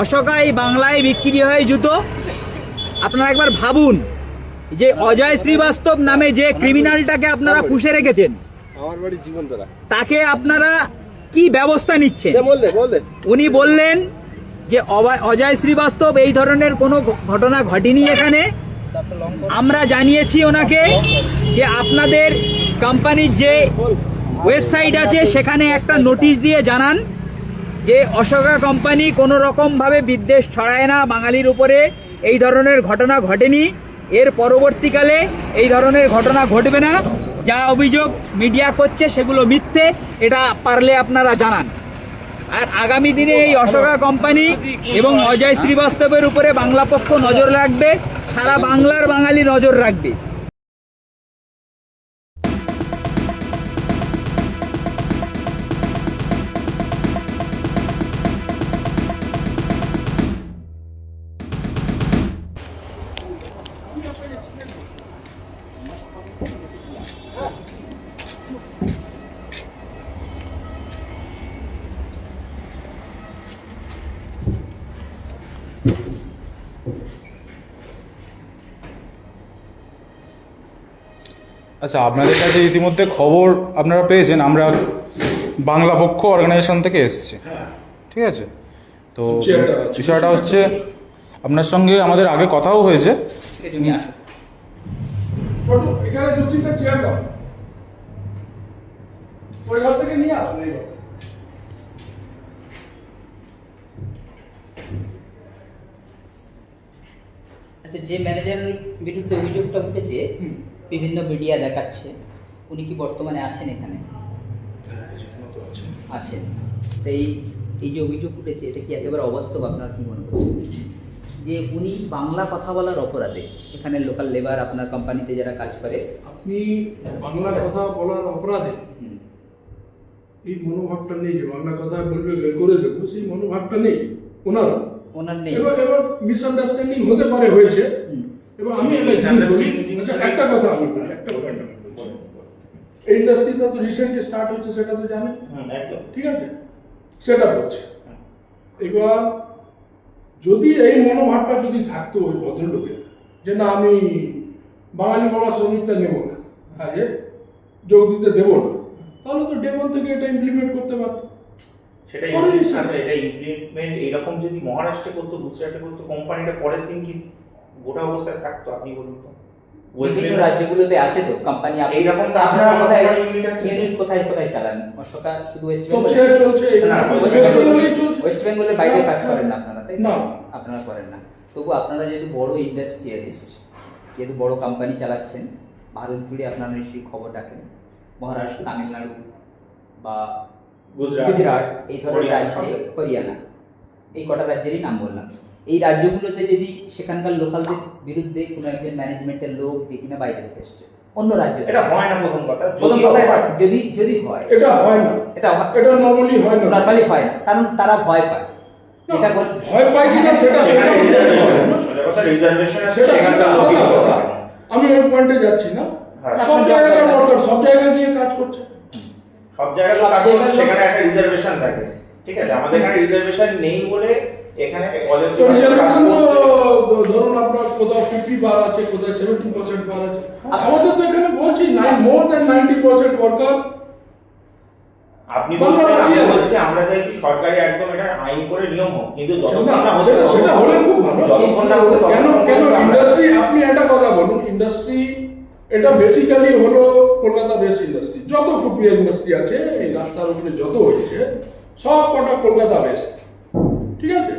অশোকাই বাংলায় বিক্রি হয় জুতো। আপনারা একবার ভাবুন যে অজয় শ্রীবাস্তব নামে যে ক্রিমিনালটাকে আপনারা পুষে রেখেছেন আমার বাড়ি জীবন তাকে আপনারা কি ব্যবস্থা নিচ্ছেন? উনি বললেন যে অজয় শ্রীবাস্তব এই ধরনের কোনো ঘটনা ঘটেনি এখানে। আমরা জানিয়েছি ওনাকে যে আপনাদের কোম্পানির যে ওয়েবসাইট আছে সেখানে একটা নোটিশ দিয়ে জানান। যে অশোকা কোম্পানি কোনো রকমভাবে বিদ্বেষ ছড়ায় না বাঙালির উপরে, এই ধরনের ঘটনা ঘটেনি। এর পরবর্তীকালে এই ধরনের ঘটনা ঘটবে না। যা অভিযোগ মিডিয়া করছে সেগুলো মিথ্যে, এটা পারলে আপনারা জানান। আর আগামী দিনে এই অশোকা কোম্পানি এবং অজয় শ্রীবাস্তবের উপরে বাংলা পক্ষ নজর রাখবে, সারা বাংলার বাঙালি নজর রাখবে। আচ্ছা আপনাদের কাছে ইতিমধ্যে খবর আপনারা পেয়েছেন আমরা বাংলা পক্ষ অর্গানাইজেশন থেকে এসেছি। ঠিক আছে? তো বিষয়টা হচ্ছে আপনার সঙ্গে আমাদের আগে কথাও হয়েছে। আচ্ছা যে ম্যানেজারের বিরুদ্ধে অভিযোগটা উঠেছে বিভিন্ন মিডিয়া দেখাচ্ছে উনি কি বর্তমানে আছেন এখানে? আছেন। তো এই এই যে অভিযোগ উঠেছে এটা কি একেবারে অবাস্তব? আপনার কি মনে করছেন যে উনি বাংলা কথা বলার অপরাধে এখানে লোকাল লেবার আপনার কোম্পানিতে যারা কাজ করে আপনি বাংলা কথা বলার অপরাধে হুম, এই মনোভাবটা নেই যে বাংলা কথা বলবে বের করে দেবো সেই মনোভাবটা নেই। ওনার। ওনার নেই। এবার এবার মিসআন্ডারস্ট্যান্ডিং হতে পারে হয়েছে। হুম, এবং আমি আচ্ছা, একটা কথা আমি বলি, একটা পয়েন্ট। এই ইন্ডাস্ট্রিটা তো রিসেন্টলি স্টার্ট হচ্ছে সেটা তো জানেন ঠিক আছে? সেটা হচ্ছে এবার যদি এই মনোভাবটা যদি থাকতো ওই ভদ্রলোকের যে না আমি বাঙালি বলা শ্রমিকটা নেব না কাজে যোগ দিতে দেবো না তাহলে তো ডেমন থেকে এটা ইমপ্লিমেন্ট করতে পারতো। সেটাই আচ্ছা। এটা ইমপ্লিমেন্ট এইরকম যদি মহারাষ্ট্রে করতো গুজরাটে করতো কোম্পানিটা পরের দিন কি গোটা অবস্থায় থাকতো আপনি বলুন তো? বিভিন্ন রাজ্যগুলোতে আছে তো কোম্পানি এইরকম তো আপনারা কোথায় কোম্পানি unit আছে? ইউনিট কোথায় কোথায় চালান? অশোকা শুধু ওয়েস্ট বেঙ্গল চলছে ওয়েস্ট ওয়েস্ট বেঙ্গলে বেঙ্গলেই চলছে। ওয়েস্ট বেঙ্গলের বাইরে কাজ করেন না আপনারা তাই না। আপনারা করেন না। তবু আপনারা যেহেতু বড় ইন্ডাস্ট্রিয়ালিস্ট যেহেতু বড় কোম্পানি চালাচ্ছেন ভারত জুড়ে আপনারা নিশ্চয়ই খবর রাখেন। মহারাষ্ট্র তামিলনাড়ু বা গুজরাট এই ধরনের রাজ্যে হরিয়ানা এই কটা রাজ্যেরই নাম বললাম। এই রাজ্যগুলোতে যদি সেখানকার লোকালদের বিরুদ্ধে কোনো একজন ম্যানেজমেন্টের লোক যে কিনা বাইরে থেকে এসছে অন্য রাজ্য এটা হয় না প্রথম কথা প্রথম কথা যদি যদি হয়। এটা হয় না। এটা এটা নর্মালি হয় না। নর্মালি হয় না কারণ তারা ভয় পায়। এটা বল ভয় পায় কিনা সেটা সেটা রিজার্ভেশন কথা রিজার্ভেশন আছে সেটা সেখানকার। আমি ওই পয়েন্টে যাচ্ছি না। হ্যাঁ। সব জায়গায় দরকার সব জায়গায় নিয়ে কাজ করছে। সব জায়গায় কাজ করছে সেখানে একটা রিজার্ভেশন থাকে। ঠিক আছে? আমাদের এখানে রিজার্ভেশন নেই বলে এখানে কলেজ তো রিজার্ভেশন তো ধরুন আপনার কোথাও ফিফটি বার আছে কোথাও সেভেন্টি পার্সেন্ট বার আছে। আমাদের তো এখানে বলছি nine more than ninety percent worker আপনি বলছেন আমি ভাষী বলছি সরকারি একদম এটা আইন করে নিয়ম হোক কিন্তু যতক্ষণ না হচ্ছে সেটা সেটা হলে খুব ভালো। যতক্ষণ না হচ্ছে কেন কেন ইন্ডাস্ট্রি আপনি একটা কথা বলুন ইন্ডাস্ট্রি এটা বেসিক্যালি হলো কলকাতা বেস ইন্ডাস্ট্রি যত ফুটওয়্যার ইন্ডাস্ট্রি আছে এই রাস্তার উপরে যত হয়েছে সব কটা কলকাতা বেস ঠিক আছে?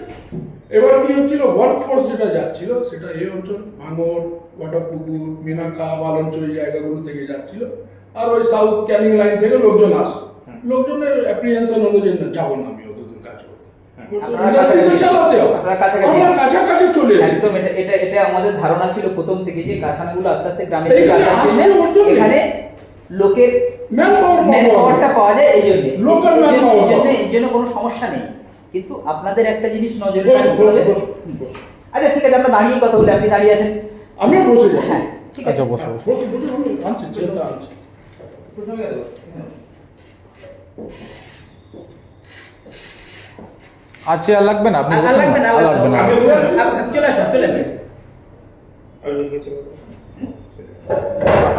এবার কি হচ্ছিল? ওয়ার্ক ফোর্স যেটা যাচ্ছিল সেটা এই অঞ্চল ভাঙর ওয়াটারপুকুর মিনাকা বালঞ্চ এই জায়গাগুলো থেকে যাচ্ছিল। আর ওই সাউথ ক্যানিং লাইন থেকে লোকজন আসে লোকজনের অ্যাপ্রিহেনশন হলো যে না যাব না আমি ওদের কাজ করতে। আপনারা ইন্ডাস্ট্রি তো কাছাকাছি- চালাতে হবে। আপনারা কাছাকাছি- আমরা কাছাকাছি চলে একদম এটা এটা এটা আমাদের ধারণা ছিল প্রথম থেকে যে কারখানাগুলো আস্তে আস্তে গ্রামে এইখানে চলে আসার আসছে জন্য ওর জন্যই। এখানে লোকের ম্যান পাওয়ারটা পাওয়া যায় জন্য। এই জন্য কোনো সমস্যা নেই। কিন্তু আপনাদের একটা জিনিস নজরে। আচ্ছা ঠিক আছে আমরা দাঁড়িয়ে কথা বলি আপনি দাঁড়িয়ে আছেন। বসে হ্যাঁ ঠিক আছে। আচ্ছা বসো বসো। বসুন বসুন আমি আনছি চিন্তা আনছি। প্রসঙ্গে আর লাগবে না? আপনি লাগবে না, লাগবে না। চলে আসুন চলে আসুন।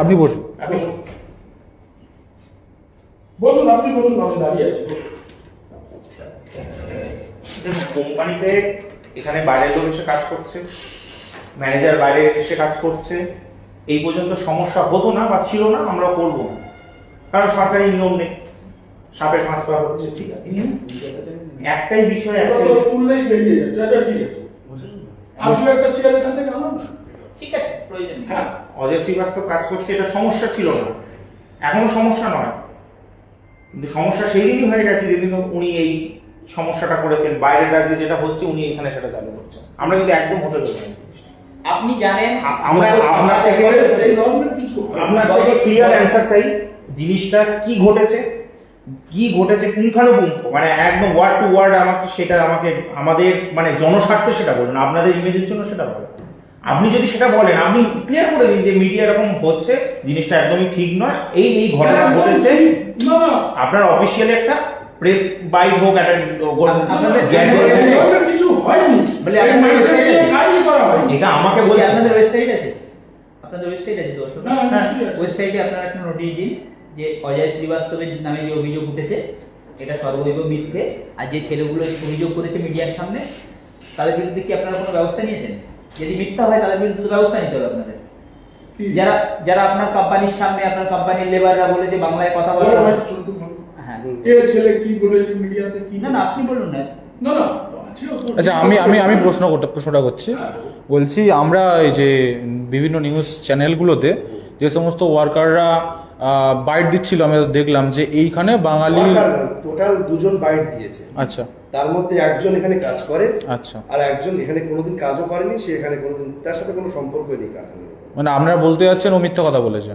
আপনি বসুন। আপনি বসুন। আপনি বসুন আমি দাঁড়িয়ে আছি বসুন। কোম্পানিতে এখানে বাইরের লোক এসে কাজ করছে? ম্যানেজার বাইরে এসে কাজ করছে? এই পর্যন্ত সমস্যা হতো না বা ছিল না আমরা করব না। কারণ সরকারি নিয়ম নেই। সাপের পাঁচ পা হচ্ছে ঠিক আছে। একটাই বিষয় তো বেরিয়ে যাচ্ছে আচ্ছা ঠিক আছে। আপনি একটা চেয়ার এখান থেকে আনুন ঠিক আছে প্রয়োজন হ্যাঁ। অজয় শ্রীবাস্তব কাজ করছে এটা সমস্যা ছিল না। এখনও সমস্যা নয়। কিন্তু সমস্যা সেই দিনই হয়ে গেছে যেদিন উনি এই সমস্যাটা করেছেন বাইরের রাজ্যে যেটা হচ্ছে উনি এখানে সেটা চালু করছেন। আমরা কিন্তু একদম হতে দেবো আপনি জানেন আমরা আপনার থেকে। আপনার থেকে ক্লিয়ার অ্যান্সার চাই জিনিসটা কি ঘটেছে কি ঘটেছে পুঙ্খানুপুঙ্খ মানে একদম ওয়ার্ড টু ওয়ার্ড আমাকে সেটা আমাকে আমাদের মানে জনস্বার্থে সেটা বলুন আপনাদের ইমেজের জন্য সেটা বলেন। আপনি যদি সেটা বলেন আপনি ক্লিয়ার করে দিন যে মিডিয়া এরকম হচ্ছে জিনিসটা একদমই ঠিক নয় এই এই ঘটনা ঘটেছে। আপনার অফিসিয়ালি একটা প্রেস বাইট হোক একটা আপনাদের- কিছু হয়নি। বলে আপনাদের mindset আছে? কাজই করা হয়নি। এটা আমাকে বলছে আপনাদের ওয়েবসাইট আছে? আপনাদের ওয়েবসাইট আছে দর্শক? হ্যাঁ। ওয়েবসাইটে আপনারা একটা নোটিশ দিন যে অজয় শ্রীবাস্তবের নামে যে অভিযোগ উঠেছে এটা সর্বৈব মিথ্যে। আর যে ছেলেগুলো অভিযোগ করেছে মিডিয়ার সামনে তাদের বিরুদ্ধে কি আপনারা কোনো ব্যবস্থা নিয়েছেন? যদি মিথ্যা হয় তাদের বিরুদ্ধে তো ব্যবস্থা নিতে হবে আপনাদের। যারা যারা আপনার কোম্পানির সামনে আপনার কোম্পানির লেবাররা বলেছে বাংলায় কথা বলা হ্যাঁ। কে ছেলে কি বলেছে মিডিয়াতে কি না না আপনি বলুন না। না না আচ্ছা আমি আমি আমি প্রশ্ন করতে প্রশ্নটা করছি। হ্যাঁ। বলছি আমরা এই যে বিভিন্ন নিউজ চ্যানেলগুলোতে যে সমস্ত ওয়ার্কাররা বাইট দিচ্ছিল আমি দেখলাম যে এইখানে বাঙালি টোটাল দুজন বাইট দিয়েছে। আচ্ছা। তার মধ্যে একজন এখানে কাজ করে আচ্ছা। আর একজন এখানে কোনোদিন কাজও করেনি সে এখানে কোনোদিন তার সাথে কোনো সম্পর্কই নেই মানে আপনারা বলতে যাচ্ছেন ও মিথ্যা কথা বলেছে।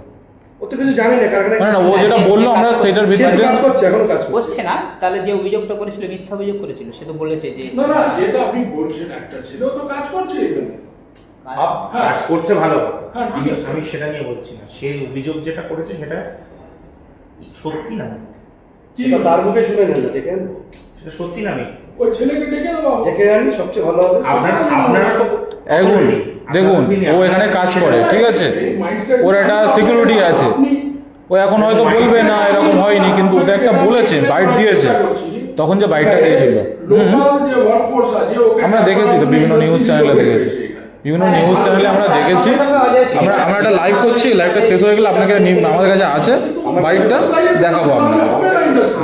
ও তো কিছু জানি না মানে না ও যেটা বলল আমরা সেটার ভিত্তিতে কাজ করছে এখন কাজ করছে। না তাহলে যে অভিযোগটা করেছিল মিথ্যা অভিযোগ করেছিল সে তো বলেছে যে না না যেটা আপনি বলছেন একটা ছিল তো কাজ করছে এখানে। হ্যাঁ। কাজ করছে ভালো। কথা হ্যাঁ, ঠিক আমি আমি সেটা নিয়ে বলছি না। সে অভিযোগ যেটা করেছে সেটা সত্যি না সেটা তার মুখে শুনে নেন না দেখেন সেটা সত্যি না মিথ্যে। ওই ছেলেকে ডেকে দেবো আনি সবচেয়ে ভালো হবে। আপনারা আপনারা তো দেখুন ও এখানে কাজ করে ঠিক আছে? ওর একটা সিকিউরিটি আছে। ও এখন হয়তো বলবে না এরকম হয়নি কিন্তু ওটা একটা বলেছে বাইট দিয়েছে। তখন যে বাইটটা দিয়েছিল। হুম, হুম। আমরা দেখেছি তো বিভিন্ন নিউজ চ্যানেলে দেখেছি। বিভিন্ন নিউজ চ্যানেলে আমরা দেখেছি। আমরা আমরা একটা লাইভ করছি লাইভটা শেষ হয়ে গেলে আপনাকে আমাদের কাছে আছে। বাইকটা দেখাবো আপনাকে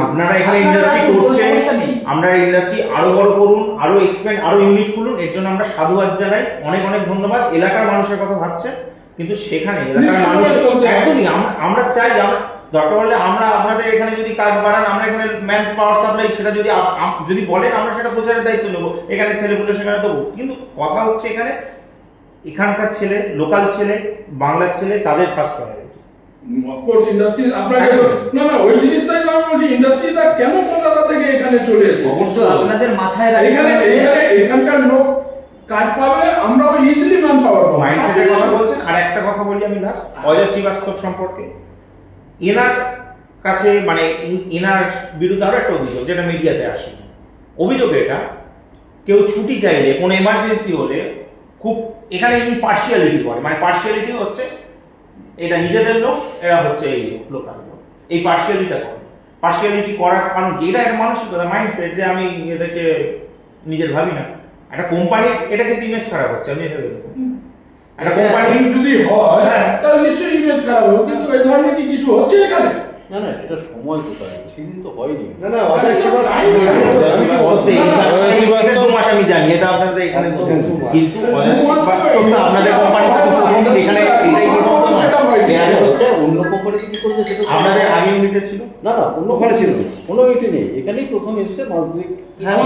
আপনারা এখানে ইন্ডাস্ট্রি করছেন আমরা ইন্ডাস্ট্রি আরও বড় করুন আরও এক্সপেন্ড আরও ইউনিট খুলুন এর জন্য আমরা সাধুবাদ জানাই। অনেক অনেক ধন্যবাদ। এলাকার মানুষের কথা ভাবছে কিন্তু সেখানে এলাকার মানুষ একদমই আমরা চাই দরকার হলে আমরা আপনাদের এখানে যদি কাজ বাড়ান আমরা এখানে ম্যান পাওয়ার সাপ্লাই সেটা যদি যদি বলেন আমরা সেটা প্রচারের দায়িত্ব নেব। এখানে ছেলেগুলো সেখানে দেবো কিন্তু কথা হচ্ছে এখানে এখানকার ছেলে লোকাল ছেলে বাংলার ছেলে তাদের ফার্স্ট প্রায়োরিটি অফকোর্স ইন্ডাস্ট্রি আপনাকে না না ওই জিনিসটাই আমি বলছি ইন্ডাস্ট্রিটা কেন কলকাতা থেকে এখানে চলে এসেছে? অবশ্যই আপনাদের মাথায় রাখতে এখানে এখানে এখানকার লোক কাজ পাবে আমরাও ইজিলি ম্যান পাওয়ার পাবো মাইন্ডসেটের কথা বলছেন আর একটা কথা বলি আমি লাস্ট অজয় শ্রীবাস্তব সম্পর্কে। এনার কাছে মানে এনার বিরুদ্ধে আরও একটা অভিযোগ যেটা মিডিয়াতে আসে। অভিযোগ এটা কেউ ছুটি চাইলে কোনো এমার্জেন্সি হলে খুব এখানে ইনি পার্সিয়ালিটি করে। মানে পার্সিয়ালিটি হচ্ছে এটা নিজেদের লোক এরা হচ্ছে এই লোকাল লোক। এই পার্সিয়ালিটা করে। পার্সিয়ালিটি করার কারণ কি? এটা একটা মানসিকতা মাইন্ডসেট যে আমি এদেরকে নিজের ভাবি না। একটা কোম্পানি এটাকে ইমেজ খারাপ হচ্ছে আমি এটা দেখুন একটা কোম্পানি কোম্পানি যদি হয় হ্যাঁ। তাহলে নিশ্চয়ই ইমেজ খারাপ হবে। কিন্তু এই ধরনের কি কিছু হচ্ছে এখানে? না না সেটা সময় কোথায় সেদিন তো হয়নি না না অজয় শ্রীবাস্তব আমি মাস জানি এটা আপনাদের এখানে। কিন্তু আপনাদের কোম্পানি এখানে অন্য কি করছে সেটা আগে ইউনিটে ছিল না না অন্য ছিল। কোনো ইটি নেই এখানেই প্রথম এসছে মাস দুয়েক হ্যাঁ,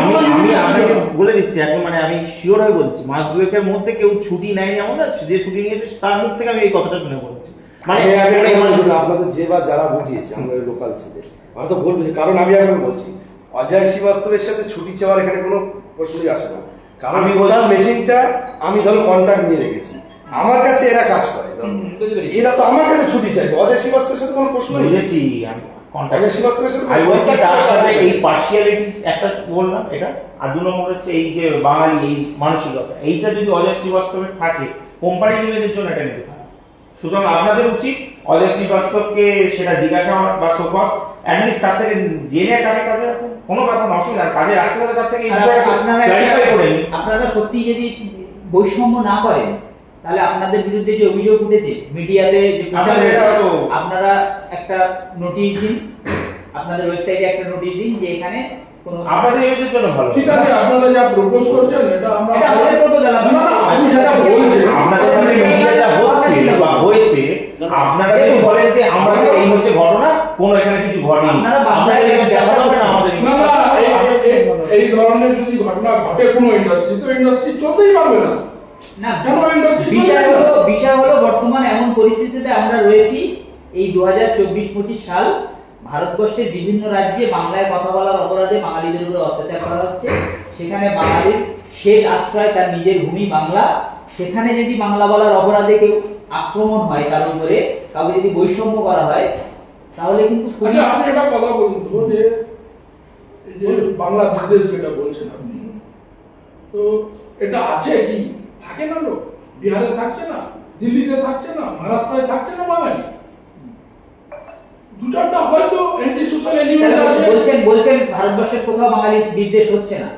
আমি আমি আপনাকে বলে দিচ্ছি এখন মানে আমি শিওর হয়ে বলছি মাস দুয়েকের মধ্যে কেউ ছুটি নেয়নি এমন না যে ছুটি নিয়েছে তার মুখ থেকে আমি এই কথাটা শুনে বলছি মানে মানে- বলব, আপনাদের যে বা যারা বুঝিয়েছে আমরা লোকাল ছেলে হয়তো বলব যে কারণ আমি এখন বলছি অজয় শ্রীবাস্তবের সাথে ছুটি চাওয়ার এখানে কোনো প্রশ্নই আসে না। কারণ আমি বলছি- মেশিনটা আমি ধরো কন্ট্রাক্ট নিয়ে রেখেছি। আমার কাছে এরা কাজ করে। এরা তো আমার কাছে ছুটি চাইবে। অজয় শ্রীবাস্তবের সাথে কোনো বুঝেছি আমি অজয় শ্রীবাস্তবের সাথে আমি বলছি তার সাথে এই পার্সিয়ালিটি একটা বললাম এটা আর দু নম্বর হচ্ছে এই যে বাঙালি এই মানসিকতা এইটা যদি অজয় শ্রীবাস্তবের থাকে কোম্পানি ইমেজের জন্য এটা নিতে পারে। সুতরাং আপনাদের উচিত অজয় শ্রীবাস্তবকে সেটা জিজ্ঞাসা বা সোকস অ্যাটলিস্ট তার থেকে জেনে তাকে কাজে রাখুন। কোনো ব্যাপার অসুবিধা কাজে রাখতে হলে তার থেকে এই বিষয়টা আপনারা ক্লারিফাই করে নিন। আপনারা সত্যি যদি বৈষম্য না করেন তাহলে আপনাদের বিরুদ্ধে যে অভিযোগ উঠেছে মিডিয়াতে তো- আপনারা একটা নোটিশ দিন। আপনাদের ওয়েবসাইটে একটা নোটিশ দিন যে এখানে আপনাদের জন্য ভালো। ঠিক আছে আপনারা যা প্রপোজ করছেন এটা আমরা আমাদের আপনি যেটা বলছেন আপনাদের মিডিয়া যা বা হয়েছে। আপনারা যদি বলেন যে আমরা এই হচ্ছে ঘটনা কোনো এখানে কিছু ঘটেনি। দেখাতে হবে না আমাদের এই- ধরনের যদি ঘটনা ঘটে কোনো ইন্ডাস্ট্রি তো ইন্ডাস্ট্রি চলতেই পারবে না। না বিষয় হলো বিষয় হলো বর্তমান এমন পরিস্থিতিতে আমরা রয়েছি এই দু হাজার চব্বিশ পঁচিশ সাল ভারতবর্ষের বিভিন্ন রাজ্যে বাংলায় কথা বলার অপরাধে বাঙালিদের উপরে অত্যাচার করা হচ্ছে। সেখানে বাঙালির শেষ আশ্রয় তার নিজের ভূমি বাংলা। সেখানে যদি বাংলা বলার অপরাধে কেউ আক্রমণ হয় কারও উপরে কাউকে যদি বৈষম্য করা হয় তাহলে কিন্তু আচ্ছা আপনি একটা কথা বলুন। তো যে যে বাংলা বিদেশ যেটা বলছেন আপনি তো এটা আছে কি? থাকে না লোক। বিহারে থাকছে না দিল্লিতে থাকছে না মহারাষ্ট্রে থাকছে না বাঙালি দু চারটা হয়তো অ্যান্টি সোশ্যাল এলিমেন্ট আছে। বলছেন বলছেন ভারতবর্ষের কোথাও বাঙালি বিদ্বেষ হচ্ছে না।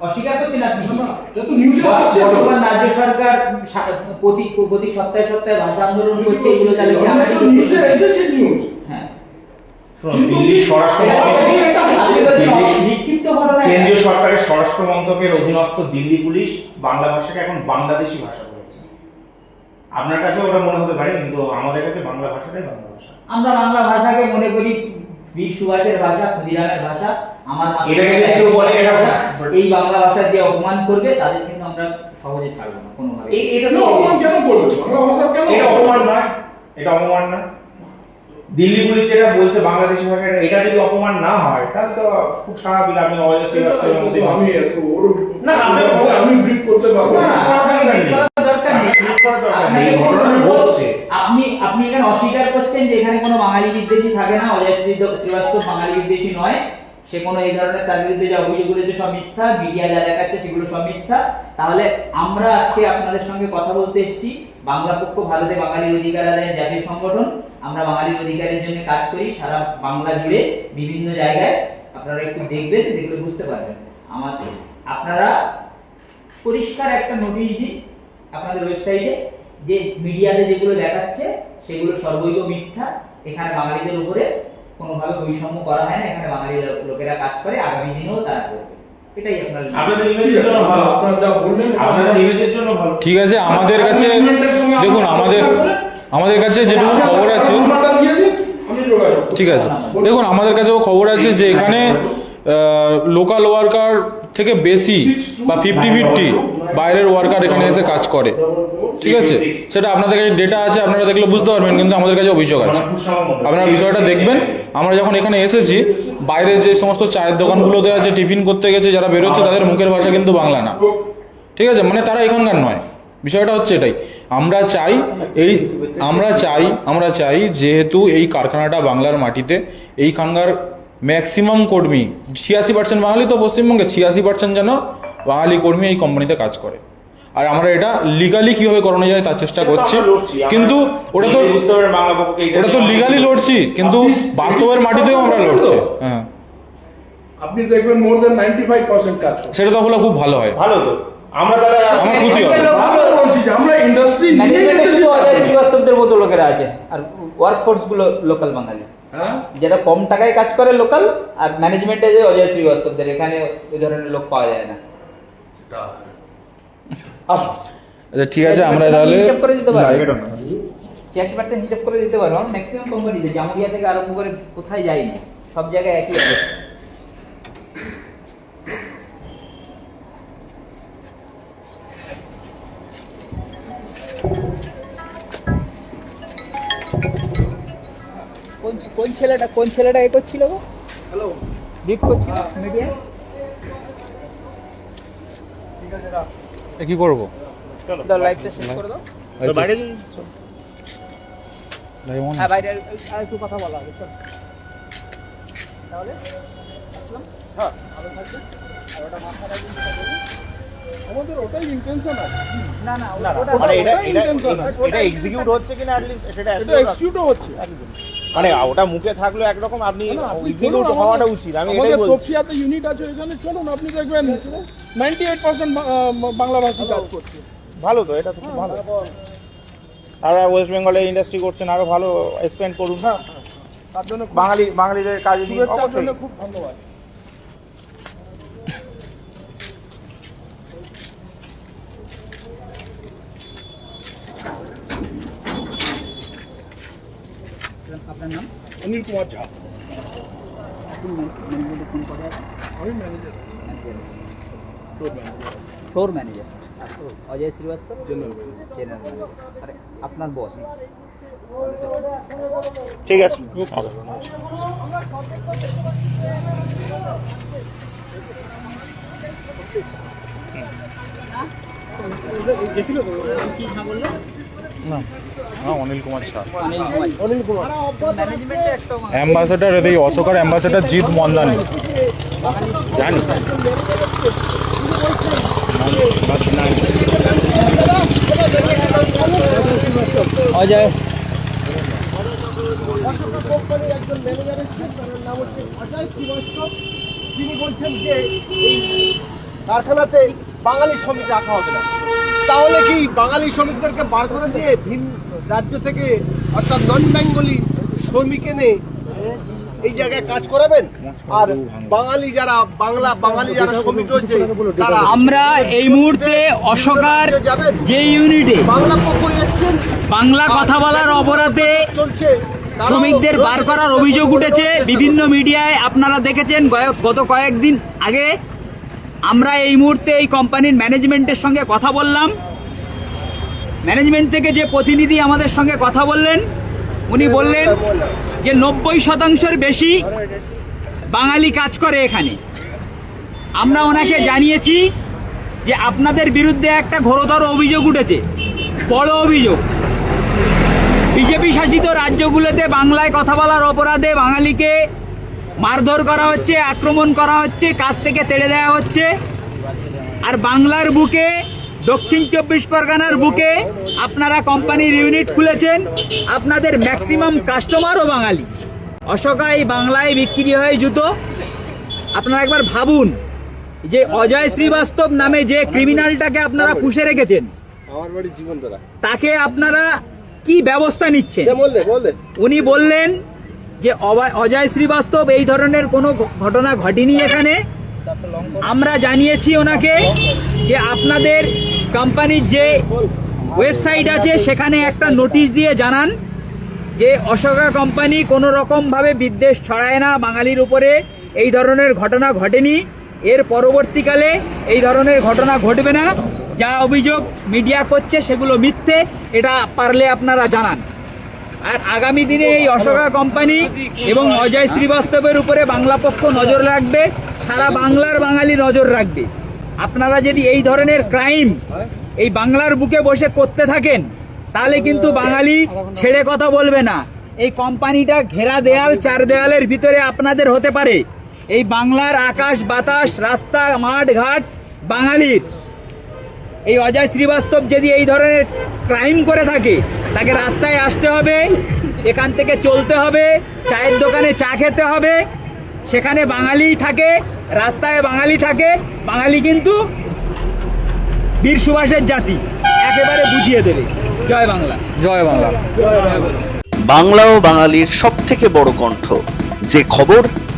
অস্বীকার করছেন আপনি? এটা তো নিউজে আসছে বর্তমান রাজ্য সরকার প্রতি প্রতি সপ্তাহে সপ্তাহে ভাষা আন্দোলন করছে এগুলো তাহলে কি নিউজে এসেছে নিউজ হ্যাঁ। দিল্লি- এটা। কেন্দ্রীয় সরকারের স্বরাষ্ট্র মন্ত্রকের অধীনস্থ দিল্লি পুলিশ বাংলা ভাষাকে এখন বাংলাদেশি ভাষা বলেছে। আপনার কাছে ওটা মনে হতে পারে কিন্তু আমাদের কাছে বাংলা ভাষাটাই বাংলা ভাষা। আমরা বাংলা ভাষাকে মনে করি বীর সুভাষের ভাষা ক্ষুদিরামের ভাষা। আমার এই বাংলা ভাষা যে অপমান করবে তাদের কিন্তু আমরা সহজে ছাড়বো না কোনোভাবে। এটা অপমান কেন করবে? বাংলা ভাষা কেন এটা অপমান নয়। এটা অপমান নয়। দিল্লি পুলিশ যেটা বলছে বাংলাদেশি ভাষা এটা যদি অপমান না হয় তাহলে তো খুব স্বাভাবিক আপনি অজয় শ্রীবাস্তবের মধ্যে না, আমি ব্রিফ করতে পারব না, না না, করার দরকার নেই। ঘটছে। আপনি আপনি এখানে অস্বীকার করছেন যে এখানে কোনো বাঙালি বিদ্বেষী থাকে না অজয় শ্রীবাস্তব বাঙালি বিদ্বেষী নয়। সে কোনো এই ধরনের তার বিরুদ্ধে যা অভিযোগ করেছে সব মিথ্যা মিডিয়া যা দেখাচ্ছে সেগুলো সব মিথ্যা। তাহলে আমরা আজকে আপনাদের সঙ্গে কথা বলতে এসেছি। বাংলা পক্ষ ভারতে বাঙালির অধিকার আদায়ের জাতীয় সংগঠন। আমরা বাঙালির অধিকারের জন্য কাজ করি সারা বাংলা জুড়ে বিভিন্ন জায়গায়। আপনারা একটু দেখবেন দেখলে বুঝতে পারবেন। আমার আপনারা পরিষ্কার একটা নোটিশ দিন। আপনাদের ওয়েবসাইটে যে মিডিয়াতে যেগুলো দেখাচ্ছে সেগুলো সর্বৈব মিথ্যা। এখানে বাঙালিদের উপরে কোনোভাবে বৈষম্য করা হয় না এখানে বাঙালি লোকেরা কাজ করে আগামী দিনেও তারা করবে। এটাই আপনাদের ঠিক ইমেজের আছে জন্য ভালো আপনার যা বললেন আপনাদের ইমেজের জন্য ভালো। ঠিক আছে আমাদের কাছে দেখুন আমাদের আমাদের কাছে যেটুকু খবর আছে। ঠিক আছে। দেখুন আমাদের কাছেও খবর আছে যে এখানে লোকাল ওয়ার্কার থেকে বেশি বা ফিফটি ফিফটি বাইরের ওয়ার্কার এখানে এসে কাজ করে। ঠিক আছে? সেটা আপনাদের কাছে ডেটা আছে, আপনারা দেখলে বুঝতে পারবেন, কিন্তু আমাদের কাছে অভিযোগ আছে। আপনারা বিষয়টা দেখবেন। আমরা যখন এখানে এসেছি, বাইরে যে সমস্ত চায়ের দোকানগুলোতে আছে, টিফিন করতে গেছে, যারা বেরোচ্ছে, তাদের মুখের ভাষা কিন্তু বাংলা না। ঠিক আছে? মানে তারা এখানকার নয়। বিষয়টা হচ্ছে এটাই। আমরা চাই এই, আমরা চাই আমরা চাই যেহেতু এই কারখানাটা বাংলার মাটিতে, এইখানকার ম্যাক্সিমাম কর্মী, ছিয়াশি পার্সেন্ট বাঙালি তো পশ্চিমবঙ্গে, ছিয়াশি পার্সেন্ট যেন বাঙালি কর্মী এই কোম্পানিতে কাজ করে। আর আমরা এটা লিগালি কীভাবে করানো যায় তার চেষ্টা করছি। কিন্তু ওটা তো বুঝতে পারবেন বাংলা পক্ষে এটা ওটা তো লিগালি লড়ছি কিন্তু বাস্তবের মাটিতেও আমরা লড়ছি। হ্যাঁ। আপনি দেখবেন more than ninety five percent কাজ সেটা তো হলে খুব ভালো হয়। ভালো তো। আমরা তাহলে আমার খুশি হবে আমরা যে আমরা ইন্ডাস্ট্রি শ্রীবাস্তবদের মতো লোকেরা আছে। আর ওয়ার্ক ফোর্সগুলো লোকাল বাঙালি। হ্যাঁ? যারা কম টাকায় কাজ করে লোকাল আর ম্যানেজমেন্টে যে অজয় শ্রীবাস্তবদের এখানে ওই ধরনের লোক পাওয়া যায় না। আচ্ছা ঠিক আছে আমরা তাহলে হিসাব করে দিতে পারব ছিয়াশি পার্সেন্ট হিসাব করে দিতে পারব ম্যাক্সিমাম কোম্পানিতে জামুরিয়া থেকে আরম্ভ করে কোথায় যায়নি সব জায়গায় একই অবস্থা কোন কোন ছেলেটা কোন ছেলেটা এ করছিল গো? হ্যালো ব্রিফ করছিল মিডিয়া এ কি করব? হ্যাঁ হ্যাঁ। আমাদের ওটাই ইন্টেনশন আছে না না ওটা মানে এটা এটা এক্সিকিউট হচ্ছে কিনা at least সেটা এক্সকিউটও হচ্ছে। মানে ওটা মুখে থাকল একরকম আপনি আপনি হওয়াটা উচিত আমি এটাই বলছি। তপসিয়াতে ইউনিট আছে এখানে চলুন আপনি দেখবেন নাইনটি এইট পার্সেন্ট বাংলা ভাষী কাজ করছে। ভালো তো এটা তো খুব ভালো। আর ওয়েস্ট বেঙ্গলে ইন্ডাস্ট্রি করছেন আরও ভালো এক্সপ্যান্ড করুন। হ্যাঁ তার জন্য বাঙালি বাঙালিদের কাজে নিয়ে অবশ্যই। খুব ধন্যবাদ আপনার নাম অনিল কুমার ঝা আমি ম্যানেজার টোর manager floor manager Ajay Srivastava? General general আরে আপনার বস ঠিক আছে। কি না বলল? না। অনিল কুমার অনিল কুমার। অ্যাম্বাসেডার এই অশোকার অ্যাম্বাসেডার জিৎ মন্দানি জানি অজয় কোম্পানির একজন ম্যানেজার এসেছেন তার নাম হচ্ছে অজয়। শ্রীবাস্তব তিনি বলছেন যে এই কারখানাতে বাঙালি শ্রমিক রাখা হবে না। তাহলে কি বাঙালি শ্রমিকদেরকে বার করে দিয়ে ভিন রাজ্য থেকে অর্থাৎ নন বেঙ্গলি শ্রমিক এনে এই জায়গায় কাজ করাবেন? আর বাঙালি যারা বাংলা বাঙালি যারা শ্রমিক রয়েছে তারা আমরা এই মুহূর্তে অশোকার যে ইউনিটে বাংলা বাংলা কথা বলার অপরাধে চলছে শ্রমিকদের বার করার অভিযোগ উঠেছে বিভিন্ন মিডিয়ায়। আপনারা দেখেছেন গত কয়েকদিন আগে আমরা এই মুহূর্তে এই কোম্পানির ম্যানেজমেন্টের সঙ্গে কথা বললাম। ম্যানেজমেন্ট থেকে যে প্রতিনিধি আমাদের সঙ্গে কথা বললেন, উনি বললেন যে নব্বই শতাংশের বেশি বাঙালি কাজ করে এখানে। আমরা ওনাকে জানিয়েছি যে আপনাদের বিরুদ্ধে একটা ঘোরতর অভিযোগ উঠেছে, বড় অভিযোগ। বিজেপি শাসিত রাজ্যগুলোতে বাংলায় কথা বলার অপরাধে বাঙালিকে মারধর করা হচ্ছে আক্রমণ করা হচ্ছে কাছ থেকে তেড়ে দেওয়া হচ্ছে। আর বাংলার বুকে দক্ষিণ চব্বিশ পরগনার বুকে আপনারা কোম্পানির ইউনিট খুলেছেন আপনাদের ম্যাক্সিমাম কাস্টমারও বাঙালি। অশোকা এই বাংলায় বিক্রি হয় জুতো। আপনারা একবার ভাবুন যে অজয় শ্রীবাস্তব নামে যে ক্রিমিনালটাকে আপনারা পুষে রেখেছেন তাকে আপনারা কি ব্যবস্থা নিচ্ছেন? উনি বললেন যে অজয় শ্রীবাস্তব এই ধরনের কোনো ঘটনা ঘটেনি এখানে। আমরা জানিয়েছি ওনাকে যে আপনাদের কোম্পানির যে ওয়েবসাইট আছে, সেখানে একটা নোটিশ দিয়ে জানান যে অশোকা কোম্পানি কোনো রকমভাবে বিদ্বেষ ছড়ায় না বাঙালির উপরে। এই ধরনের ঘটনা ঘটেনি। এর পরবর্তীকালে এই ধরনের ঘটনা ঘটবে না। যা অভিযোগ মিডিয়া করছে সেগুলো মিথ্যে। এটা পারলে আপনারা জানান। আর আগামী দিনে এই অশোকা কোম্পানি এবং অজয় শ্রীবাস্তবের উপরে বাংলা পক্ষ নজর রাখবে, সারা বাংলার বাঙালি নজর রাখবে। আপনারা যদি এই ধরনের ক্রাইম এই বাংলার বুকে বসে করতে থাকেন, তাহলে কিন্তু বাঙালি ছেড়ে কথা বলবে না। এই কোম্পানিটা ঘেরা দেয়াল, চার দেয়ালের ভিতরে আপনাদের হতে পারে। এই বাংলার আকাশ, বাতাস, রাস্তা, মাঠ, ঘাট বাঙালির। এই অজয় শ্রীবাস্তব যদি এই ধরনের ক্রাইম করে থাকে তাকে রাস্তায় আসতে হবে এখান থেকে চলতে হবে চায়ের দোকানে চা খেতে হবে সেখানে বাঙালি থাকে রাস্তায় বাঙালি থাকে বাঙালি কিন্তু বীর সুভাষের জাতি একেবারে বুঝিয়ে দেবে। জয় বাংলা। জয় বাংলা। বাংলা। ও বাঙালির সব থেকে বড় কণ্ঠ যে খবর